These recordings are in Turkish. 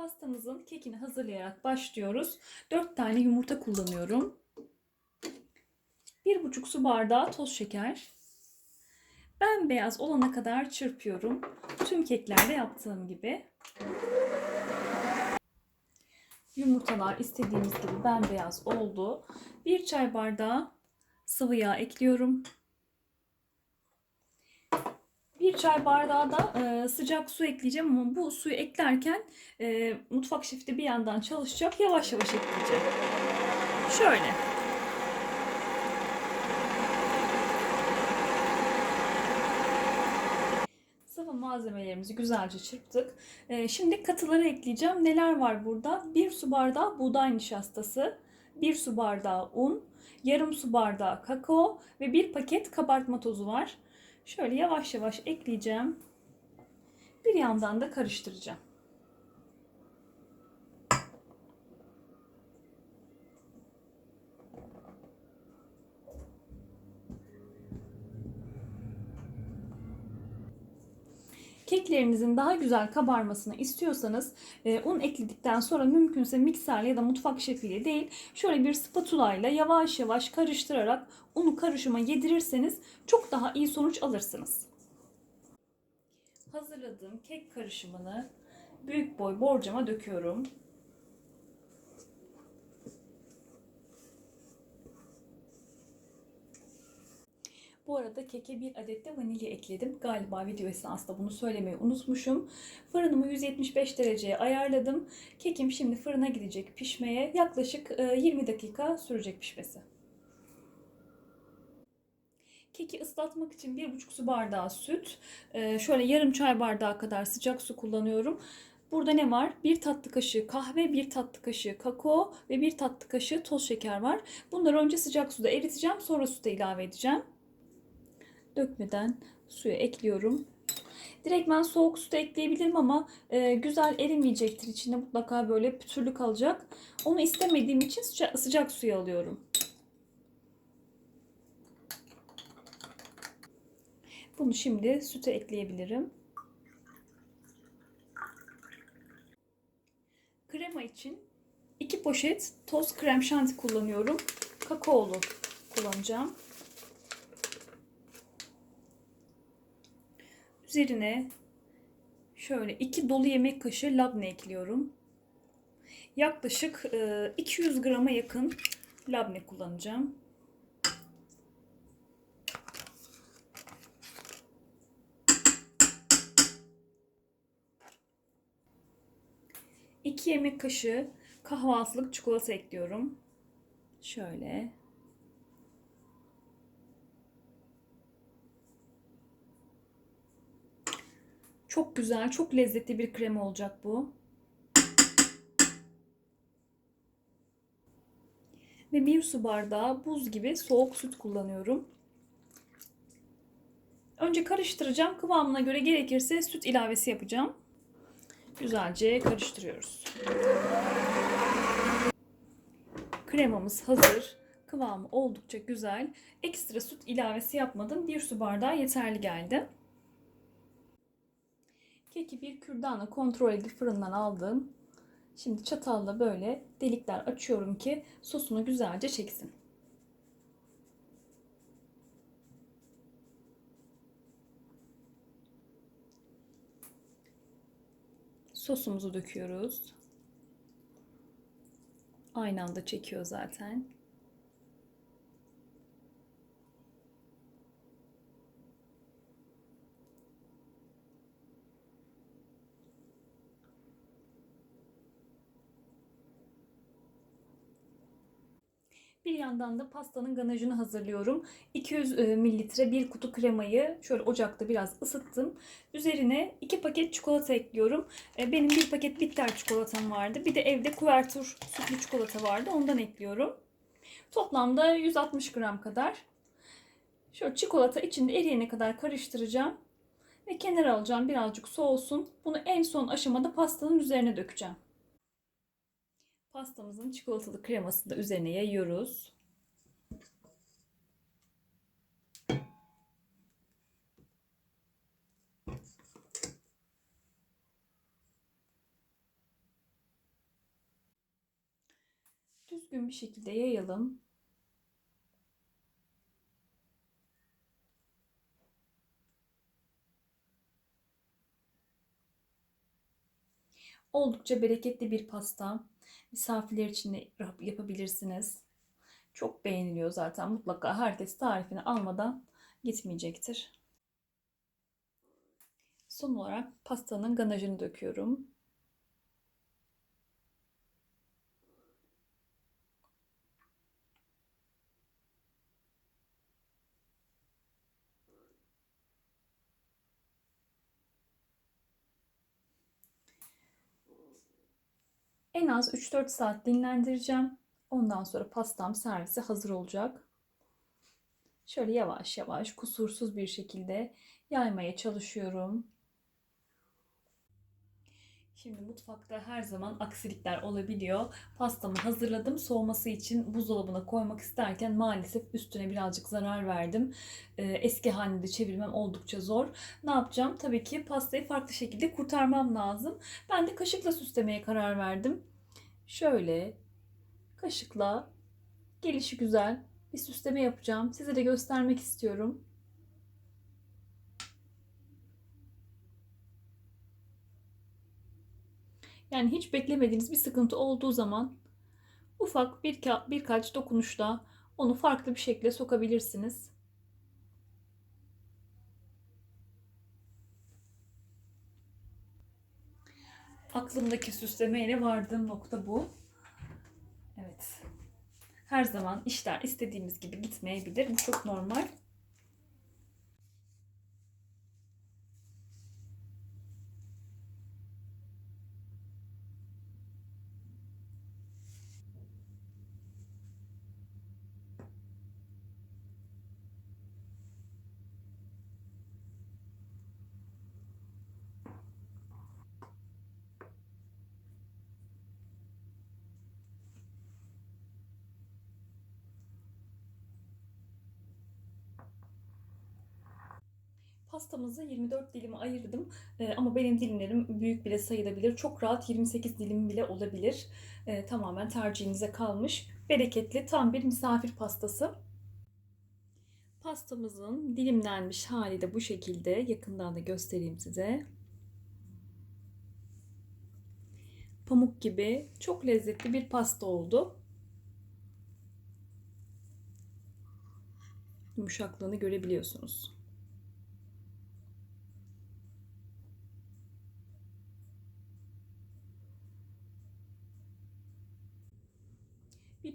Pastamızın kekini hazırlayarak başlıyoruz. 4 tane yumurta kullanıyorum. 1,5 su bardağı toz şeker. Bembeyaz olana kadar çırpıyorum. Tüm keklerde yaptığım gibi. Yumurtalar istediğimiz gibi bembeyaz oldu. 1 çay bardağı sıvı yağ ekliyorum. Bir çay bardağı da e, sıcak su ekleyeceğim ama bu suyu eklerken e, mutfak şefti bir yandan çalışacak. Yavaş yavaş ekleyeceğim. Şöyle. Sıvı malzemelerimizi güzelce çırptık. E, şimdi katıları ekleyeceğim. Neler var burada? 1 su bardağı buğday nişastası, 1 su bardağı un, yarım su bardağı kakao ve 1 paket kabartma tozu var. Şöyle yavaş yavaş ekleyeceğim. Bir yandan da karıştıracağım. Keklerinizin daha güzel kabarmasını istiyorsanız e, un ekledikten sonra mümkünse mikserle ya da mutfak şefiyle değil şöyle bir spatula ile yavaş yavaş karıştırarak unu karışıma yedirirseniz çok daha iyi sonuç alırsınız. Hazırladığım kek karışımını büyük boy borcama döküyorum. Bu arada keke bir adet de vanilya ekledim. Galiba video esnasında bunu söylemeyi unutmuşum. Fırınımı 175 dereceye ayarladım. Kekim şimdi fırına gidecek pişmeye. Yaklaşık 20 dakika sürecek pişmesi. Keki ıslatmak için 1,5 su bardağı süt, şöyle yarım çay bardağı kadar sıcak su kullanıyorum. Burada ne var? 1 tatlı kaşığı kahve, 1 tatlı kaşığı kakao ve 1 tatlı kaşığı toz şeker var. Bunları önce sıcak suda eriteceğim, sonra süte ilave edeceğim dökmeden suyu ekliyorum. Direkt ben soğuk da ekleyebilirim ama e, güzel erimeyecektir. İçinde mutlaka böyle pütürlü kalacak. Onu istemediğim için sıcak, sıcak suyu alıyorum. Bunu şimdi süte ekleyebilirim. Krema için 2 poşet toz krem şanti kullanıyorum. Kakaolu kullanacağım. Üzerine şöyle iki dolu yemek kaşığı labne ekliyorum. Yaklaşık 200 grama yakın labne kullanacağım. İki yemek kaşığı kahvaltılık çikolata ekliyorum. Şöyle. Çok güzel, çok lezzetli bir krema olacak bu. Ve bir su bardağı buz gibi soğuk süt kullanıyorum. Önce karıştıracağım. Kıvamına göre gerekirse süt ilavesi yapacağım. Güzelce karıştırıyoruz. Kremamız hazır. Kıvamı oldukça güzel. Ekstra süt ilavesi yapmadım. Bir su bardağı yeterli geldi. Keki bir kürdanla kontrol edip fırından aldım. Şimdi çatalla böyle delikler açıyorum ki sosunu güzelce çeksin. Sosumuzu döküyoruz. Aynı anda çekiyor zaten. Bir yandan da pastanın ganajını hazırlıyorum. 200 e, mililitre bir kutu kremayı şöyle ocakta biraz ısıttım. Üzerine 2 paket çikolata ekliyorum. E, benim bir paket bitter çikolatam vardı. Bir de evde kuvertür sütlü çikolata vardı. Ondan ekliyorum. Toplamda 160 gram kadar. Şöyle çikolata içinde eriyene kadar karıştıracağım. Ve kenara alacağım birazcık soğusun. Bunu en son aşamada pastanın üzerine dökeceğim. Pastamızın çikolatalı kremasını da üzerine yayıyoruz. düzgün bir şekilde yayalım. Oldukça bereketli bir pasta. Misafirler için de yapabilirsiniz. Çok beğeniliyor zaten. Mutlaka herkes tarifini almadan gitmeyecektir. Son olarak pastanın ganajını döküyorum. En az 3-4 saat dinlendireceğim. Ondan sonra pastam servise hazır olacak. Şöyle yavaş yavaş kusursuz bir şekilde yaymaya çalışıyorum. Şimdi mutfakta her zaman aksilikler olabiliyor. Pastamı hazırladım. Soğuması için buzdolabına koymak isterken maalesef üstüne birazcık zarar verdim. Ee, eski halinde çevirmem oldukça zor. Ne yapacağım? Tabii ki pastayı farklı şekilde kurtarmam lazım. Ben de kaşıkla süslemeye karar verdim. Şöyle kaşıkla gelişi güzel bir süsleme yapacağım. Size de göstermek istiyorum. Yani hiç beklemediğiniz bir sıkıntı olduğu zaman ufak bir birkaç dokunuşla onu farklı bir şekilde sokabilirsiniz. Aklımdaki süslemeyle vardığım nokta bu. Evet. Her zaman işler istediğimiz gibi gitmeyebilir. Bu çok normal. Pastamızı 24 dilime ayırdım ee, ama benim dilimlerim büyük bile sayılabilir. Çok rahat 28 dilim bile olabilir. Ee, tamamen tercihinize kalmış. Bereketli tam bir misafir pastası. Pastamızın dilimlenmiş hali de bu şekilde. Yakından da göstereyim size. Pamuk gibi çok lezzetli bir pasta oldu. Yumuşaklığını görebiliyorsunuz.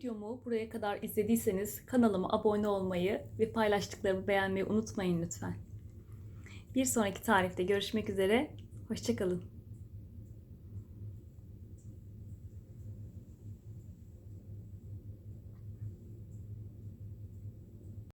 Videomu buraya kadar izlediyseniz kanalıma abone olmayı ve paylaştıklarımı beğenmeyi unutmayın lütfen. Bir sonraki tarifte görüşmek üzere. Hoşçakalın.